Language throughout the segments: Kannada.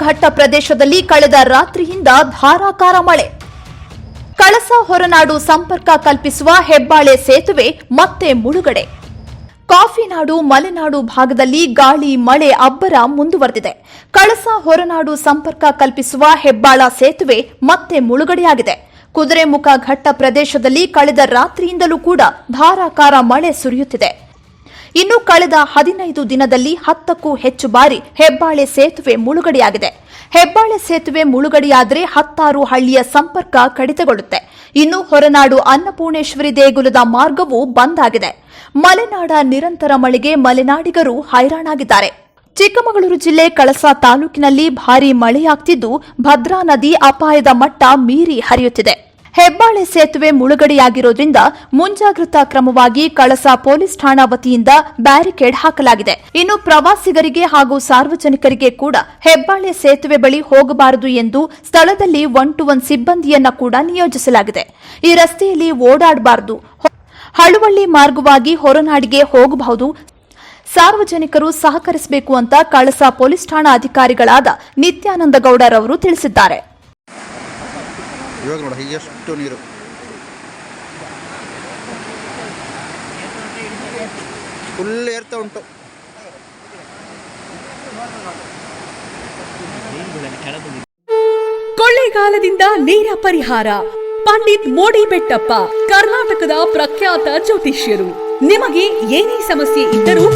ಘಟ್ಟ ಪ್ರದೇಶದಲ್ಲಿ ಕಳೆದ ರಾತ್ರಿಯಿಂದ ಧಾರಾಕಾರ ಮಳೆ. ಕಳಸ ಹೊರನಾಡು ಸಂಪರ್ಕ ಕಲ್ಪಿಸುವ ಹೆಬ್ಬಾಳೆ ಸೇತುವೆ ಮತ್ತೆ ಮುಳುಗಡೆ. ಕಾಫಿನಾಡು, ಮಲೆನಾಡು ಭಾಗದಲ್ಲಿ ಗಾಳಿ, ಮಳೆ ಅಬ್ಬರ ಮುಂದುವರೆದಿದೆ. ಕಳಸ ಹೊರನಾಡು ಸಂಪರ್ಕ ಕಲ್ಪಿಸುವ ಹೆಬ್ಬಾಳ ಸೇತುವೆ ಮತ್ತೆ ಮುಳುಗಡೆಯಾಗಿದೆ. ಕುದುರೆಮುಖ ಘಟ್ಟ ಪ್ರದೇಶದಲ್ಲಿ ಕಳೆದ ರಾತ್ರಿಯಿಂದಲೂ ಕೂಡ ಧಾರಾಕಾರ ಮಳೆ ಸುರಿಯುತ್ತಿದೆ. ಇನ್ನು ಕಳೆದ ಹದಿನೈದು ದಿನದಲ್ಲಿ ಹತ್ತಕ್ಕೂ ಹೆಚ್ಚು ಬಾರಿ ಹೆಬ್ಬಾಳೆ ಸೇತುವೆ ಮುಳುಗಡೆಯಾಗಿದೆ. ಹೆಬ್ಬಾಳೆ ಸೇತುವೆ ಮುಳುಗಡೆಯಾದರೆ ಹತ್ತಾರು ಹಳ್ಳಿಯ ಸಂಪರ್ಕ ಕಡಿತಗೊಳ್ಳುತ್ತೆ. ಇನ್ನು ಹೊರನಾಡು ಅನ್ನಪೂರ್ಣೇಶ್ವರಿ ದೇಗುಲದ ಮಾರ್ಗವೂ ಬಂದ್ ಆಗಿದೆ. ಮಲೆನಾಡ ನಿರಂತರ ಮಳೆಗೆ ಮಲೆನಾಡಿಗರು ಹೈರಾಣಾಗಿದ್ದಾರೆ. ಚಿಕ್ಕಮಗಳೂರು ಜಿಲ್ಲೆ ಕಳಸಾ ತಾಲೂಕಿನಲ್ಲಿ ಭಾರೀ ಮಳೆಯಾಗ್ತಿದ್ದು ಭದ್ರಾ ನದಿ ಅಪಾಯದ ಮಟ್ಟ ಮೀರಿ ಹರಿಯುತ್ತಿದೆ. ಹೆಬ್ಬಾಳೆ ಸೇತುವೆ ಮುಳುಗಡೆಯಾಗಿರೋದ್ರಿಂದ ಮುಂಜಾಗ್ರತಾ ಕ್ರಮವಾಗಿ ಕಳಸ ಪೊಲೀಸ್ ಠಾಣಾ ವತಿಯಿಂದ ಬ್ಯಾರಿಕೇಡ್ ಹಾಕಲಾಗಿದೆ. ಇನ್ನು ಪ್ರವಾಸಿಗರಿಗೆ ಹಾಗೂ ಸಾರ್ವಜನಿಕರಿಗೆ ಕೂಡ ಹೆಬ್ಬಾಳೆ ಸೇತುವೆ ಬಳಿ ಹೋಗಬಾರದು ಎಂದು ಸ್ಥಳದಲ್ಲಿ ಒನ್ ಟು ಒನ್ ಸಿಬ್ಬಂದಿಯನ್ನ ಕೂಡ ನಿಯೋಜಿಸಲಾಗಿದೆ. ಈ ರಸ್ತೆಯಲ್ಲಿ ಓಡಾಡಬಾರದು. ಹಳುವಳ್ಳಿ ಮಾರ್ಗವಾಗಿ ಹೊರನಾಡಿಗೆ ಹೋಗಬಹುದು. ಸಾರ್ವಜನಿಕರು ಸಹಕರಿಸಬೇಕು ಅಂತ ಕಳಸ ಪೊಲೀಸ್ ಠಾಣಾ ಅಧಿಕಾರಿಗಳಾದ ನಿತ್ಯಾನಂದ ಗೌಡರವರು ತಿಳಿಸಿದ್ದಾರೆ. ಇವಾಗ ನೋಡಿ, ಎಷ್ಟು ನೀರು? ಫುಲ್ ಏರ್ತಾ ಉಂಟು. ಕೊಳ್ಳೆಗಾಲದಿಂದ ನೇರ ಪರಿಹಾರ. ಪಂಡಿತ್ ಮೋಡಿ ಬೆಟ್ಟಪ್ಪ, ಕರ್ನಾಟಕದ ಪ್ರಖ್ಯಾತ ಜ್ಯೋತಿಷ್ಯರು. ನಿಮಗೆ ಏನೇ ಸಮಸ್ಯೆ ಇದ್ದರೂ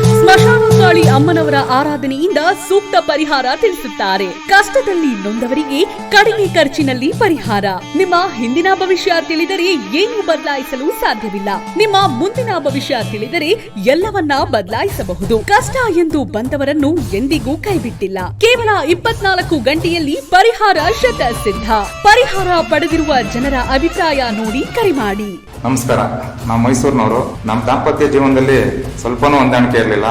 ಸ್ಮಶಾನಕಾಳಿ ಅಮ್ಮನವರ ಆರಾಧನೆಯಿಂದ ಸೂಕ್ತ ಪರಿಹಾರ ತಿಳಿಸುತ್ತಾರೆ. ಕಷ್ಟದಲ್ಲಿ ನೊಂದವರಿಗೆ ಕಡಿಮೆ ಖರ್ಚಿನಲ್ಲಿ ಪರಿಹಾರ. ನಿಮ್ಮ ಹಿಂದಿನ ಭವಿಷ್ಯ ತಿಳಿದರೆ ಏನು ಬದಲಾಯಿಸಲು ಸಾಧ್ಯವಿಲ್ಲ. ನಿಮ್ಮ ಮುಂದಿನ ಭವಿಷ್ಯ ತಿಳಿದರೆ ಎಲ್ಲವನ್ನ ಬದಲಾಯಿಸಬಹುದು. ಕಷ್ಟ ಎಂದು ಬಂದವರನ್ನು ಎಂದಿಗೂ ಕೈಬಿಟ್ಟಿಲ್ಲ. ಕೇವಲ ಇಪ್ಪತ್ನಾಲ್ಕು ಗಂಟೆಯಲ್ಲಿ ಪರಿಹಾರ ಶತ ಸಿದ್ಧ ಪರಿಹಾರ ಪಡೆದಿರುವ ಜನರ ಅಭಿಪ್ರಾಯ ನೋಡಿ ಕರೆ ಮಾಡಿ. ನಮಸ್ಕಾರ. ನಾವು ಮೈಸೂರಿನವರು. ನಮ್ಮ ದಾಂಪತ್ಯ ಜೀವನದಲ್ಲಿ ಸ್ವಲ್ಪನೂ ಹೊಂದಾಣಿಕೆ ಇರಲಿಲ್ಲ.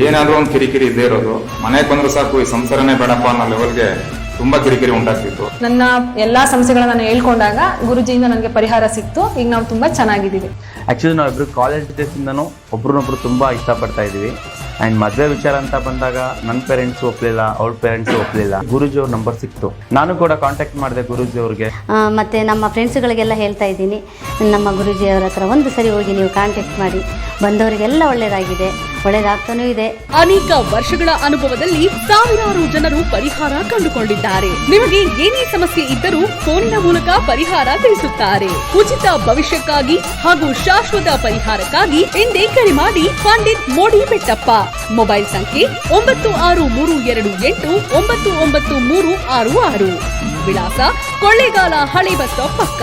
ಏನಾದರೂ ಒಂದು ಕಿರಿಕಿರಿ ಇದ್ದೇ ಇರೋದು. ಮನೆಗೆ ಬಂದ್ರೆ ಸಾಕು ಈ ಸಂಸಾರನೇ ಬೇಡಪ್ಪ ಅನ್ನೋ ಲೆವೆಲ್ಗೆ ತುಂಬಾ ಕಿರಿಕಿರಿ ಉಂಟಾಗ್ತಿತ್ತು. ನನ್ನ ಎಲ್ಲಾ ಸಮಸ್ಯೆಗಳನ್ನ ನಾನು ಹೇಳ್ಕೊಂಡಾಗ ಗುರುಜಿಯಿಂದ ನನಗೆ ಪರಿಹಾರ ಸಿಕ್ತು. ಈಗ ನಾವು ತುಂಬಾ ಚೆನ್ನಾಗಿದ್ದೀವಿ. ಆ್ಯಕ್ಚುಲಿ ನಾವಿಬ್ರು ಕಾಲೇಜ್ ಡೇಸಿಂದನೂ ಒಬ್ರನ್ನೊಬ್ರು ತುಂಬಾ ಇಷ್ಟಪಡ್ತಾ ಇದ್ದೀವಿ. ಆ್ಯಂಡ್ ಮದುವೆ ವಿಚಾರ ಅಂತ ಬಂದಾಗ ನನ್ನ ಪೇರೆಂಟ್ಸು ಒಪ್ಪಲಿಲ್ಲ ಅವ್ರ ಪೇರೆಂಟ್ಸ್ ಒಪ್ಪಲಿಲ್ಲ ಗುರುಜಿ ಅವ್ರ ನಂಬರ್ ಸಿಕ್ತು. ನಾನು ಕೂಡ ಕಾಂಟ್ಯಾಕ್ಟ್ ಮಾಡಿದೆ ಗುರುಜಿ ಅವ್ರಿಗೆ. ಆ, ಮತ್ತೆ ನಮ್ಮ ಫ್ರೆಂಡ್ಸ್ಗಳಿಗೆಲ್ಲ ಹೇಳ್ತಾ ಇದ್ದೀನಿ. ನಮ್ಮ ಗುರೂಜಿಯವರ ಹತ್ರ ಒಂದು ಸರಿ ಹೋಗಿ ನೀವು ಕಾಂಟ್ಯಾಕ್ಟ್ ಮಾಡಿ. ಬಂದವರಿಗೆಲ್ಲ ಒಳ್ಳೆಯದಾಗಿದೆ ಒಳ್ಳೇದಾಗ್ತಾನೂ ಇದೆ. ಅನೇಕ ವರ್ಷಗಳ ಅನುಭವದಲ್ಲಿ ಸಾವಿರಾರು ಜನರು ಪರಿಹಾರ ಕಂಡುಕೊಂಡಿದ್ದಾರೆ. ನಿಮಗೆ ಏನೇ ಸಮಸ್ಯೆ ಇದ್ದರೂ ಫೋನಿನ ಮೂಲಕ ಪರಿಹಾರ ತಿಳಿಸುತ್ತಾರೆ. ಉಚಿತ ಭವಿಷ್ಯಕ್ಕಾಗಿ ಹಾಗೂ ಶಾಶ್ವತ ಪರಿಹಾರಕ್ಕಾಗಿ ಎಂದೇ ಕರೆ ಮಾಡಿ ಪಂಡಿತ್ ಮೋಡಿ ಬೆಟ್ಟಪ್ಪ. ಮೊಬೈಲ್ ಸಂಖ್ಯೆ ಒಂಬತ್ತು ಆರು ಮೂರು ಎರಡು ಎಂಟು ಒಂಬತ್ತು ಒಂಬತ್ತು ಮೂರು ಆರು ಆರು. ವಿಳಾಸ ಕೊಳ್ಳೇಗಾಲ ಹಳೆ ಬಸ್ ಪಕ್ಕ.